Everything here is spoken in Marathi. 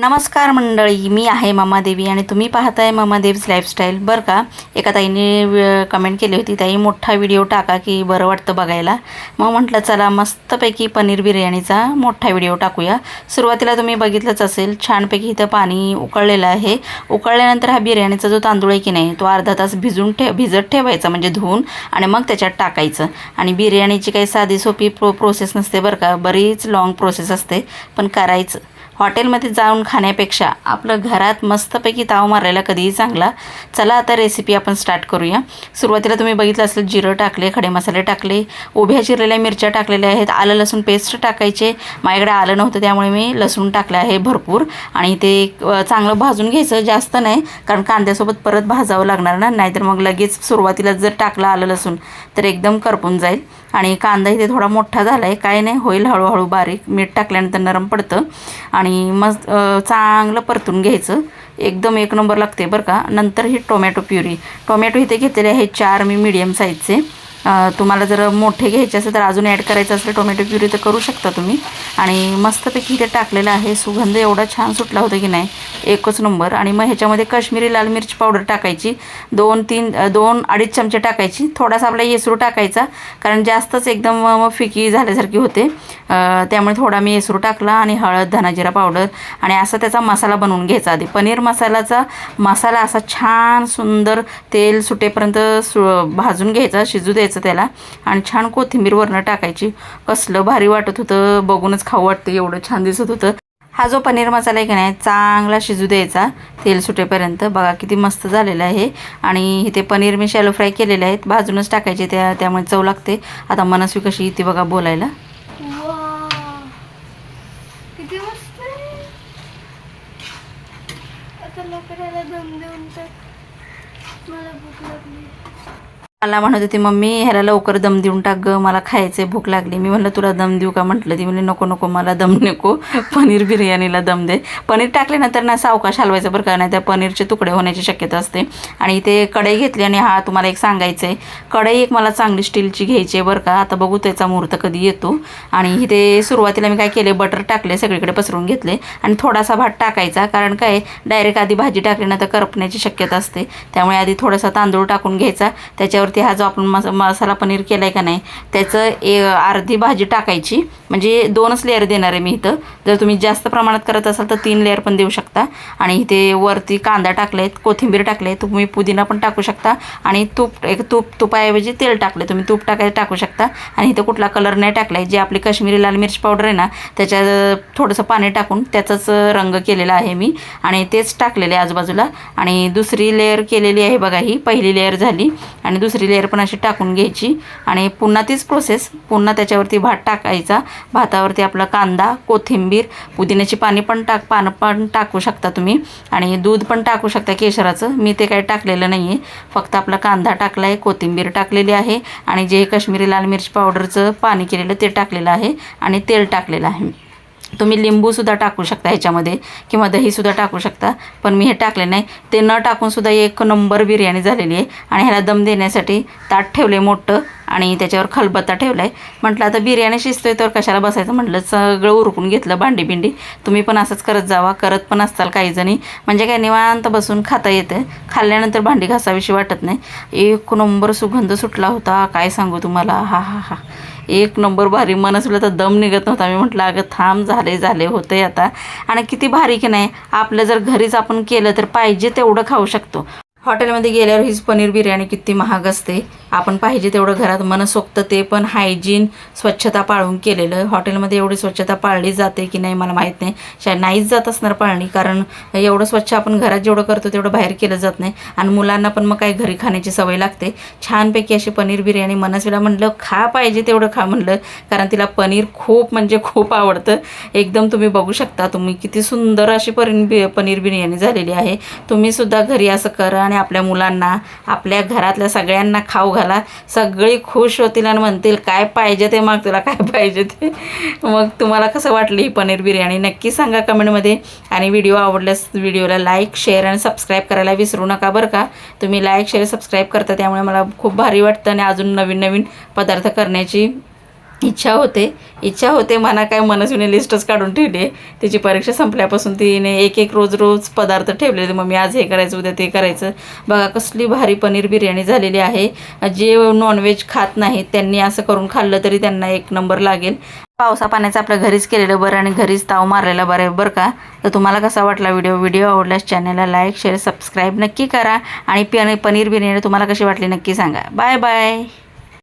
नमस्कार मंडळी मी आहे ममादेवी आणि तुम्ही पाहताय ममादेव्स लाईफस्टाईल बरं का एका ताईने कमेंट केली होती. ताई मोठा व्हिडिओ टाका की बरं वाटतं बघायला. मग म्हटलं चला मस्तपैकी पनीर बिर्याणीचा मोठा व्हिडिओ टाकूया. सुरुवातीला तुम्ही बघितलंच असेल छानपैकी इथं पाणी उकळलेलं आहे. उकळल्यानंतर हा बिर्याणीचा जो तांदूळ आहे की नाही तो अर्धा तास भिजून ठे भिजत ठेवायचा म्हणजे धुवून आणि मग त्याच्यात टाकायचं. आणि बिर्याणीची काही साधी सोपी प्रो प्रोसेस नसते बरं का. बरीच लाँग प्रोसेस असते पण करायचं. हॉटेलमध्ये जाऊन खाण्यापेक्षा आपलं घरात मस्तपैकी ताव मारायला कधीही चांगला. चला आता रेसिपी आपण स्टार्ट करूया. सुरुवातीला तुम्ही बघितलं असेल जिरं टाकले खडे मसाले टाकले उभ्या चिरलेल्या मिरच्या टाकलेल्या आहेत आलं लसूण पेस्ट टाकायचे. माझ्याकडे आलं नव्हतं त्यामुळे मी लसूण टाकलं आहे भरपूर. आणि ते चांगलं भाजून घ्यायचं जास्त नाही कारण कांद्यासोबत परत भाजावं लागणार ना नाहीतर मग लगेच सुरुवातीला जर टाकलं आलं लसूण तर एकदम करपून जाईल. आणि कांदा इथे थोडा मोठा झाला आहे काय नाही होईल हळूहळू बारीक. मीठ टाकल्यानंतर नरम पडतं. आणि मस्त चांगलं परतून घ्यायचं. एकदम एक नंबर लागते बरं का. नंतर ही टोमॅटो प्युरी. टोमॅटो इथे घेतलेले आहेत चार. मी मीडियम साईजचे तुम्हाला जर मोठे घ्यायचे असेल तर अजून ॲड करायचं असेल टोमॅटो प्युरी तर करू शकता तुम्ही. आणि मस्तपैकी इथे टाकलेलं आहे. सुगंध एवढा छान सुटला होता की नाही एकच नंबर आणि मग ह्याच्यामध्ये काश्मीरी लाल मिरची पावडर टाकायची. दोन तीन दोन अडीच चमचे टाकायची. थोडासा आपला येसरू टाकायचा कारण जास्तच एकदम मग फिकी झाल्यासारखी होते. त्यामुळे थोडा मी येसरू टाकला आणि हळद धनाजिरा पावडर आणि असा त्याचा मसाला बनवून घ्यायचा आधी. पनीर मसाल्याचा मसाला असा छान सुंदर तेल सुटेपर्यंत सु भाजून घ्यायचा शिजू द्यायचं. त्याला. आणि छान कोथिंबीरवरनं टाकायची. कसलं भारी वाटत होतं. बघूनच खाऊ वाटतं. एवढं छान दिसत होतं. हा जो पनीर मसाला आहे की नाही चांगला शिजू द्यायचा तेल सुटेपर्यंत. बघा किती मस्त झालेलं आहे. आणि इथे पनीर मी शॅलो फ्राय केलेले आहेत. भाजूनच टाकायचे त्या त्यामुळे चव लागते. आता मनस्वी कशी येते बघा बोलायला. मला भूक लागली. मला म्हणत होती मम्मी ह्याला लवकर दम देऊन टाक ग मला खायचे भूक लागली. मी म्हणलं तुला दम देऊ का? म्हटलं ती म्हणली नको नको मला दम नको पनीर बिर्याणीला दम दे. पनीर टाकले ना सावकाश हलवायचं बरं का नाही त्या पनीरचे तुकडे होण्याची शक्यता असते. आणि इथे कढई घेतली आणि हा तुम्हाला एक सांगायचं आहे कढई एक मला चांगली स्टीलची घ्यायची आहे बरं का आता बघू त्याचा मुहूर्त कधी येतो. आणि इथे सुरुवातीला मी काय केले बटर टाकले सगळीकडे पसरून घेतले आणि थोडासा भात टाकायचा कारण काय डायरेक्ट आधी भाजी टाकली ना तर करपण्याची शक्यता असते. त्यामुळे आधी थोडासा तांदूळ टाकून घ्यायचा. त्याच्यावर त्याच्यावरती हा जो आपण मस मसाला पनीर केला आहे का नाही त्याचं ए अर्धी भाजी टाकायची. म्हणजे दोनच लेअर देणार आहे मी इथं. जर तुम्ही जास्त प्रमाणात करत असाल तर तीन लेअर पण देऊ शकता. आणि इथे वरती कांदा टाकले आहेत कोथिंबीर टाकले तुम्ही पुदिना पण टाकू शकता. आणि तूप एक तूप तुपाऐवजी तेल टाकले तुम्ही तूप टाकायला टाकू शकता. आणि इथं कुठला कलर नाही टाकला आहे जे आपली काश्मीरी लाल मिरची पावडर आहे ना त्याच्यात थोडंसं पाणी टाकून त्याचाच रंग केलेला आहे मी. आणि तेच टाकलेले आहे आजूबाजूला. आणि दुसरी लेअर केलेली आहे बघा ही पहिली लेअर झाली. आणि दुसरी लेअर पण अशी टाकून घ्यायची. आणि पुन्हा तीच प्रोसेस पुन्हा त्याच्यावरती भात टाकायचा. भातावरती आपला कांदा कोथिंबीर पुदिन्याची पाणी पण टाक पानं पण टाकू शकता तुम्ही. आणि दूध पण टाकू शकता केशराचं. मी ते काही टाकलेलं नाही आहे फक्त आपला कांदा टाकला आहे कोथिंबीर टाकलेली आहे. आणि जे काश्मीरी लाल मिरची पावडरचं पाणी केलेलं ते टाकलेलं आहे. आणि तेल टाकलेलं आहे. तुम्ही लिंबूसुद्धा टाकू शकता ह्याच्यामध्ये किंवा दहीसुद्धा टाकू शकता. पण मी हे टाकले नाही. ते न टाकूनसुद्धा एक नंबर बिर्याणी झालेली आहे. आणि ह्याला दम देण्यासाठी ताट ठेवले मोठं. आणि त्याच्यावर खलबत्ता ठेवला आहे म्हटलं आता बिर्याणी शिजतोय तर कशाला बसायचं? म्हटलं सगळं उरकून घेतलं भांडी बिंडी. तुम्ही पण असंच करत जावा करत पण असताल काही जणी. म्हणजे काय निवांत बसून खाता येतं. खाल्ल्यानंतर भांडी घासाविषयी वाटत नाही. एक नंबर सुगंध सुटला होता. काय सांगू तुम्हाला? हा हा हा. एक नंबर भारी मनसलं तर दम निघत नव्हता. मी म्हटलं अगं थांब झाले झाले होते आता. आणि किती भारी की नाही आपलं जर घरीच आपण केलं तर पाहिजे तेवढं खाऊ शकतो. हॉटेलमध्ये गेल्यावर हीच पनीर बिर्याणी किती महाग असते. आपण पाहिजे तेवढं घरात मनसोक्त ते पण हायजीन स्वच्छता पाळून केलेलं. हॉटेलमध्ये एवढी स्वच्छता पाळली जाते की नाही मला माहीत नाही. शायद नाहीच जात असणार पाळणी कारण एवढं स्वच्छ आपण घरात जेवढं करतो तेवढं बाहेर केलं जात नाही. आणि मुलांना पण मग काही घरी खाण्याची सवय लागते. छानपैकी अशी पनीर बिर्याणी मनस्वीला म्हटलं खा पाहिजे तेवढं खा म्हणलं कारण तिला पनीर खूप म्हणजे खूप आवडतं. एकदम तुम्ही बघू शकता तुम्ही किती सुंदर अशी पनीर बि पनीर बिर्याणी झालेली आहे. तुम्ही सुद्धा घरी असं करा आणि आपल्या मुलांना आपल्या घरातल्या सगळ्यांना खाऊ घाला सगळी खुश होतील आणि म्हणतील काय पाहिजे ते मग तुला काय पाहिजे ते? मग तुम्हाला कसं वाटली ही पनीर बिर्याणी? नक्की सांगा कमेंटमध्ये. आणि व्हिडिओ आवडल्यास व्हिडिओला लाईक शेअर आणि सबस्क्राईब करायला विसरू नका बरं का? तुम्ही लाईक शेअर सबस्क्राईब करता त्यामुळे मला खूप भारी वाटतं आणि अजून नवीन नवीन पदार्थ करण्याची इच्छा होते. इच्छा होते मना काय मनस्विनी लिस्टच काढून ठेवली. आहे तिची परीक्षा संपल्यापासून तिने एक एक रोज रोज पदार्थ ठेवलेले. मग मी आज हे करायचं उद्या ते करायचं. बघा कसली भारी पनीर बिर्याणी झालेली आहे. जे नॉनव्हेज खात नाहीत त्यांनी असं करून खाल्लं तरी त्यांना एक नंबर लागेल. पावसा पाण्याचं आपलं घरीच केलेलं बरं आणि घरीच ताव मारलेला बरं आहे बरं का? तर तुम्हाला कसा वाटला व्हिडिओ? व्हिडिओ आवडल्यास चॅनलला लाईक शेअर सबस्क्राईब नक्की करा. आणि पनीर बिर्याणी तुम्हाला कशी वाटली नक्की सांगा. Bye bye